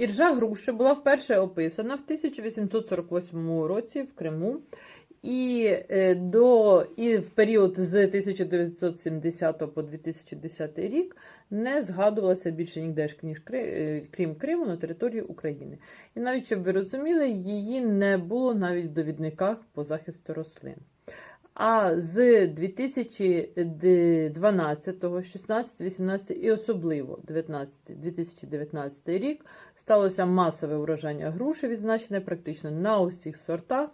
Іржа груші була вперше описана в 1848 році в Криму. І, е, до, і в період з 1970 по 2010 рік не згадувалася більше ніде ж, ніж е, крім Криму на території України. І навіть щоб ви розуміли, її не було навіть в довідниках по захисту рослин. А з 2012, 16, 18 і особливо 19, 2019 рік сталося масове вражання груші, відзначене практично на усіх сортах.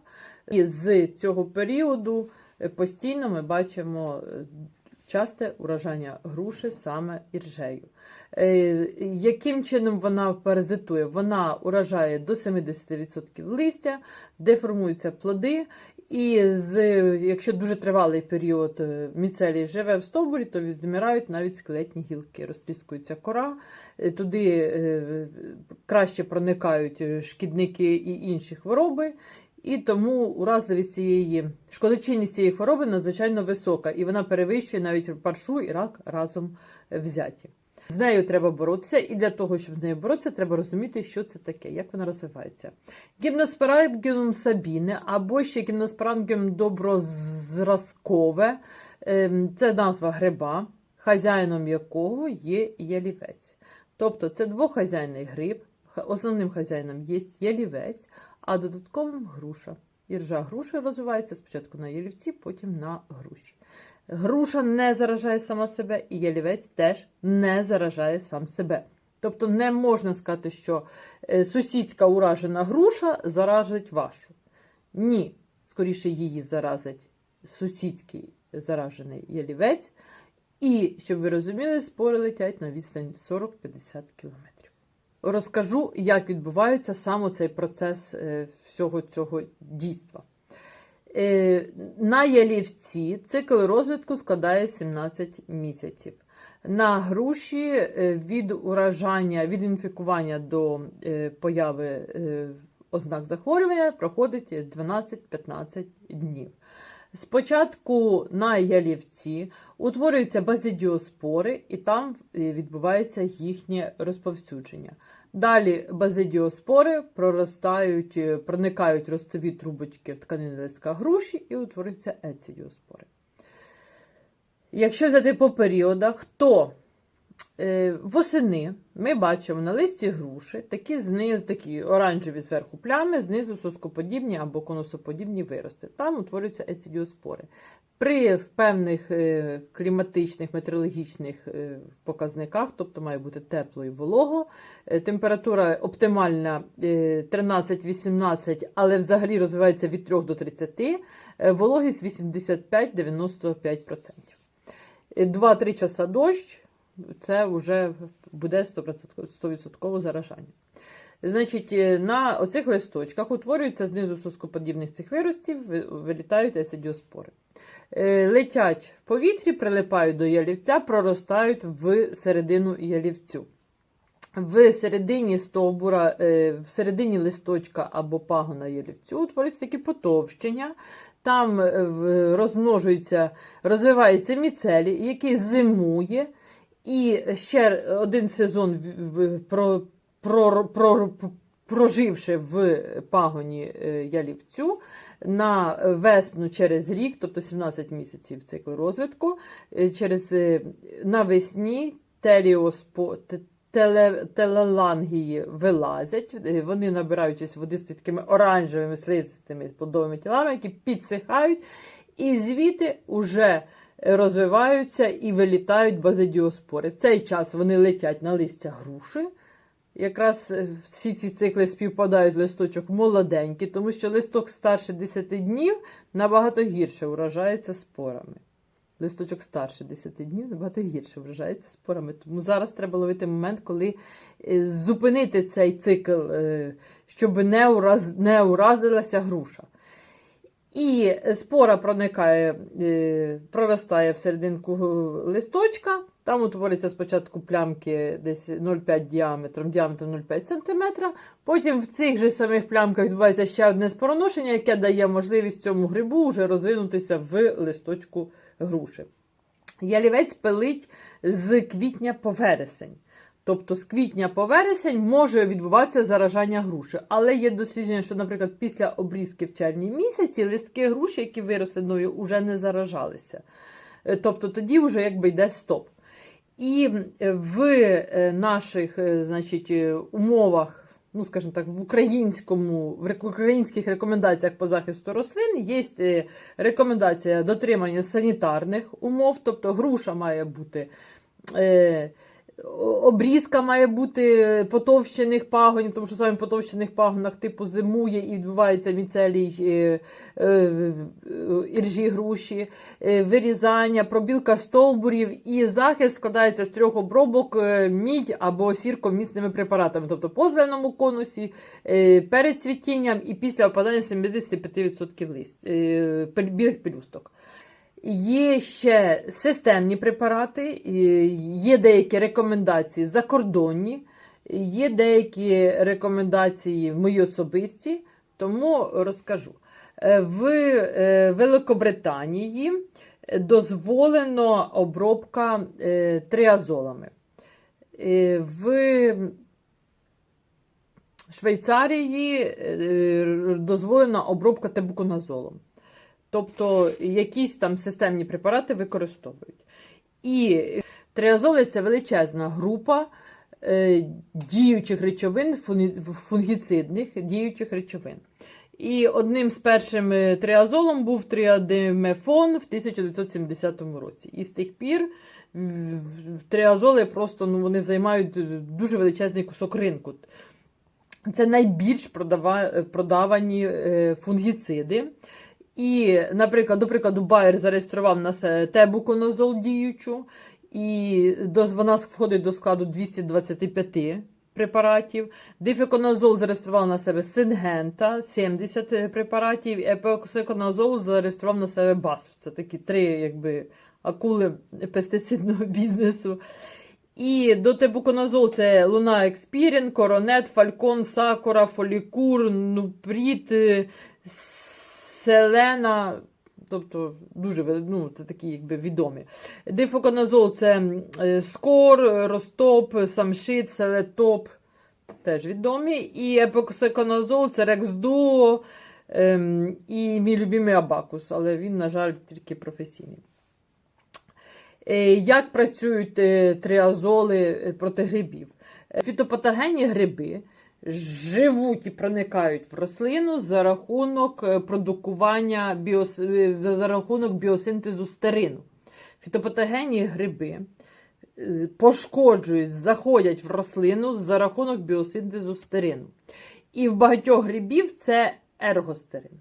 І з цього періоду е, постійно ми бачимо е, часте урожання груші саме іржею. Е, Яким чином вона паразитує? Вона уражає до 70% листя, деформуються плоди. І з, якщо дуже тривалий період е, міцелій живе в стовбурі, то відмирають навіть скелетні гілки, розтріскується кора, е, туди краще проникають шкідники і інші хвороби. І тому уразливість цієї шкодочинність цієї хвороби надзвичайно висока, і вона перевищує навіть паршу і рак разом взяті. З нею треба боротися, і для того, щоб з нею боротися, треба розуміти, що це таке, як вона розвивається. Гімноспорангіум сабіне або ще гімноспорангіум доброзразкове ем, це назва гриба, хазяїном якого є ялівець. Тобто це двохазяйний гриб, основним хазяїном є ялівець, а додатковим груша. Іржа груші розвивається спочатку на ялівці, потім на груші. Груша не заражає сама себе, і ялівець теж не заражає сам себе. Тобто не можна сказати, що е, сусідська уражена груша заражить вашу. Ні, скоріше її заразить сусідський заражений ялівець. І, щоб ви розуміли, спори летять на відстань 40-50 кілометрів. Розкажу, як відбувається саме цей процес е, всього цього дійства. Е, На ялівці цикл розвитку складає 17 місяців. На груші е, від уражання, від інфікування до появи ознак захворювання проходить 12-15 днів. Спочатку на ялівці утворюються базидіоспори, і там відбувається їхнє розповсюдження. Далі базидіоспори проростають, е, проникають ростові трубочки в тканини листка груші і утворюються ецидіоспори. Якщо взяти по періодах, то восени ми бачимо на листі груші такі знизу, такі оранжеві зверху плями, знизу соскоподібні або конусоподібні вирости. Там утворюються ецидіоспори. При певних е, кліматичних, метеорологічних е, показниках, тобто має бути тепло і волого, е, температура оптимальна е, 13-18, але взагалі розвивається від 3 до 30, е, вологість 85-95%. 2-3 часа дощ, це вже буде 100%, 100% заражання. Значить, е, на оцих листочках утворюються знизу соскоподібних цих виростів, вилітають есидіоспори. Е, Летять в повітрі, прилипають до ялівця, проростають в середину ялівцю. В середині стовбура, е, в середині листочка або пагона ялівцю утворюються такі потовщення. Там розмножується, розвивається міцелій, який зимує, і ще один сезон про, про, про, проживши в пагоні е, ялівцю, на весну через рік, тобто 17 місяців цикл розвитку, е, через е, навесні теліоспо, те- теле, телелангії вилазять, вони набираючись води з такими оранжевими слизистими плодовими тілами, які підсихають, і звідти вже розвиваються і вилітають базидіоспори. В цей час вони летять на листя груші. Якраз е, всі ці цикли співпадають листочок молоденький, тому що листок старше 10 днів набагато гірше вражається спорами. Листочок старше 10 днів набагато гірше вражається спорами. Тому зараз треба ловити момент, коли е, зупинити цей цикл, е, щоб не, ураз, не уразилася груша. І спора проникає, е, проростає в листочка. Там утворюються спочатку плямки десь 0,5 діаметром, діаметром 0,5 см. Потім в цих же самих плямках відбувається ще одне спороношення, яке дає можливість цьому грибу вже розвинутися в листочку груші. Ялівець пилить з квітня по вересень. Тобто з квітня по вересень може відбуватися заражання груші. Але є дослідження, що, наприклад, після обрізки в червні місяці листки груші, які виросли мною, вже не заражалися. Е, Тобто тоді вже якби йде стоп. І в е, наших е, значить, умовах, ну скажімо так, в українському, в українських рекомендаціях по захисту рослин є рекомендація дотримання санітарних умов, тобто груша має бути. Е, Обрізка має бути потовщених пагонів, тому що саме в потовщених пагонах типу зимує і відбувається міцелій е, е, іржі груші, е, вирізання, пробілка стовбурів і захист складається з трьох обробок е, мідь або сірковмісними препаратами, тобто по зеленому конусі, е, перед цвітінням і після опадання 75% лист, е, білих пелюсток. Є ще системні препарати, є деякі рекомендації закордонні, є деякі рекомендації мої особисті, тому розкажу. Е, В е, Великобританії дозволено обробка е, триазолами. В Швейцарії дозволена обробка тебуконазолом. Тобто якісь там системні препарати використовують. І триазоли це величезна група е, діючих речовин, фунгіцидних діючих речовин. І одним з першим е, триазолом був тріадемефон в 1970 році. І з тих пір триазоли просто ну, вони займають дуже величезний кусок ринку. Це найбільш продава- продавані е, фунгіциди. І, наприклад, до прикладу, Байер зареєстрував на себе тебуконозол діючу, і до, вона входить до складу 225 препаратів. Дифеконазол зареєстрував на себе Сингента 70 препаратів, і епоксиконазол зареєстрував на себе BASF. Це такі три якби, акули пестицидного бізнесу. І до тебуконазол це Луна Експірін, Коронет, Фалькон, Сакура, Фолікур, Нупріт, Селена. Тобто дуже ну, це такі якби відомі. Дифоконазол це е, Скор, Ростоп, Самшит, Селетоп. Теж відомі. І епоксиконазол це Рексдуо ем, і мій любимий Абакус, але він, на жаль, тільки професійний. Е, Як працюють е, триазоли проти грибів? Фітопатогенні гриби живуть і проникають в рослину за рахунок е, продукування біос... е, за рахунок біосинтезу стерину. Фітопатогенні гриби е, пошкоджують, заходять в рослину за рахунок біосинтезу стерину. І в багатьох грибів це ергостерин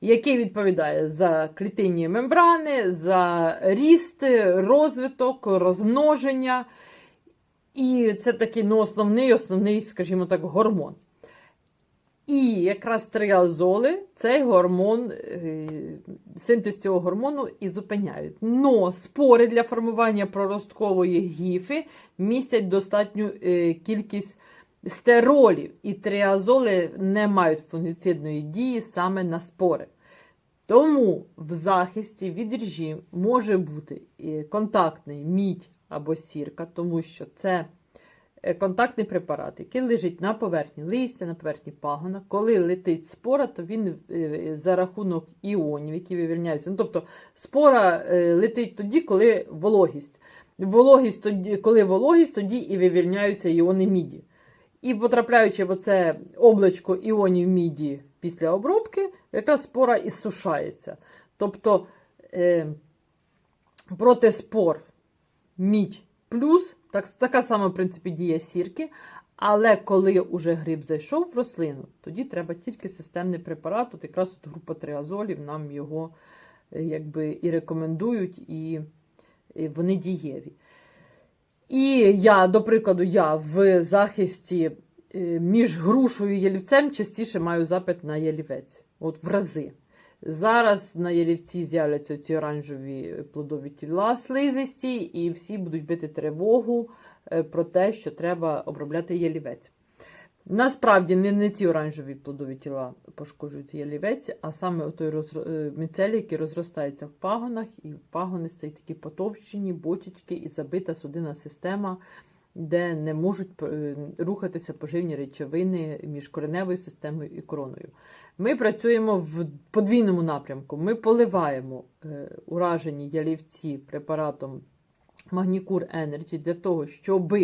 який відповідає за клітинні мембрани, за ріст, розвиток, розмноження. І це такий ну, основний, основний, скажімо так, гормон. І якраз триазоли цей гормон, е, синтез цього гормону і зупиняють. Но спори для формування проросткової гіфи містять достатню е, кількість стеролів, і триазоли не мають фунгіцидної дії саме на спори. Тому в захисті від ржі може бути контактний мідь або сірка, тому що це е, контактний препарат, який лежить на поверхні листя, на поверхні пагона. Коли летить спора, то він е, за рахунок іонів, які вивільняються. Ну, тобто спора е, летить тоді, коли вологість. Вологість тоді, коли вологість, тоді і вивільняються іони міді. І потрапляючи в оце облачко іонів міді після обробки, якраз спора і сушається. Тобто е, проти мідь плюс, так, така сама, в принципі, дія сірки. Але коли уже гриб зайшов в рослину, тоді треба тільки системний препарат. От якраз от група триазолів нам його е, якби, і рекомендують, і, вони дієві. І я, до прикладу, я в захисті між грушою і ялівцем частіше маю запит на ялівець. От в рази. Зараз на ялівці з'являться ці оранжеві плодові тіла слизисті, і всі будуть бити тривогу е, про те, що треба обробляти ялівець. Насправді не, не ці оранжеві плодові тіла пошкоджують ялівець, а саме той розро... е, міцелій, який розростається в пагонах, і пагони стають такі потовщені, бочечки і забита судинна система де не можуть е, рухатися поживні речовини між кореневою системою і короною. Ми працюємо в подвійному напрямку. Ми поливаємо е, уражені ялівці препаратом Магнікур Energy для того, щоб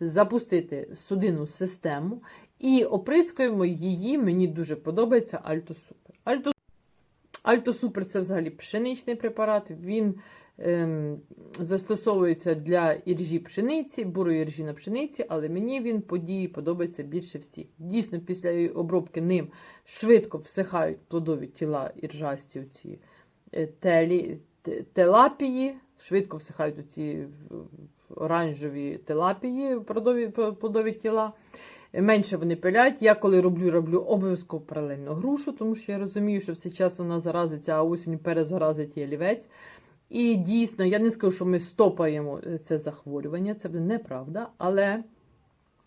запустити судинну систему і оприскуємо її. Мені дуже подобається Альто Супер. Альто, Альто Супер це взагалі пшеничний препарат. Він застосовується для іржі пшениці, бурої іржі на пшениці, але мені він по дії подобається більше всіх. Дійсно, після обробки ним швидко всихають плодові тіла іржасті ці телі, телапії, швидко всихають оці оранжеві телапії, плодові, плодові тіла. Менше вони пилять. Я коли роблю, роблю обов'язково паралельно грушу, тому що я розумію, що все час вона заразиться, а осінь перезаразить ялівець. І дійсно, я не скажу, що ми стопаємо е, це захворювання, це неправда. Але,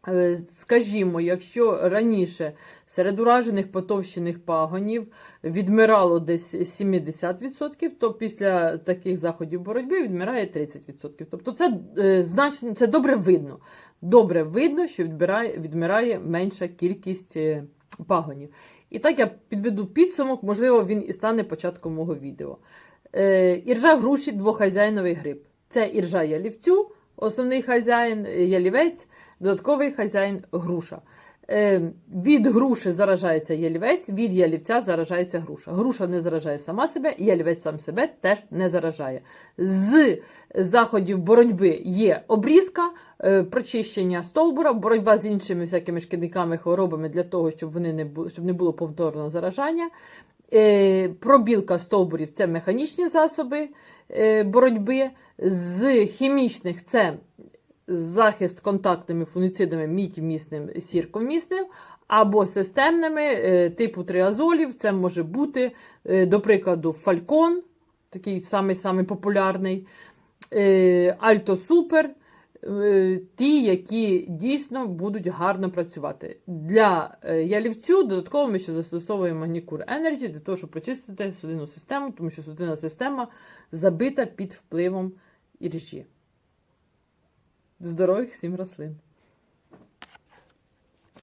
е, скажімо, якщо раніше серед уражених потовщених пагонів відмирало десь 70%, то після таких заходів боротьби відмирає 30%. Тобто це е, значно, це добре видно. Добре видно, що відмирає менша кількість пагонів. І так я підведу підсумок, можливо, він і стане початком мого відео. Е, іржа груші двохазяйновий гриб. Це іржа ялівцю, основний хазяїн ялівець, додатковий хазяїн груша. Е, від груші заражається ялівець, від ялівця заражається груша. Груша не заражає сама себе, ялівець сам себе теж не заражає. З заходів боротьби є обрізка, е, прочищення стовбура, боротьба з іншими всякими шкідниками, хворобами для того, щоб вони не бу- щоб не було повторного заражання. Е, Пробілка стовбурів це механічні засоби боротьби. З хімічних це захист контактними фунгіцидами мідь-вмісним, сірковмісним, або системними е, типу триазолів. Це може бути, е, до прикладу, фалькон, такий самий самий популярний, е, Альто Супер. е, Ті, які дійсно будуть гарно працювати. Для ялівцю додатково ми ще застосовуємо Magnicure Energy для того, щоб прочистити судинну систему, тому що судинна система забита під впливом іржі. Здорових всім рослин!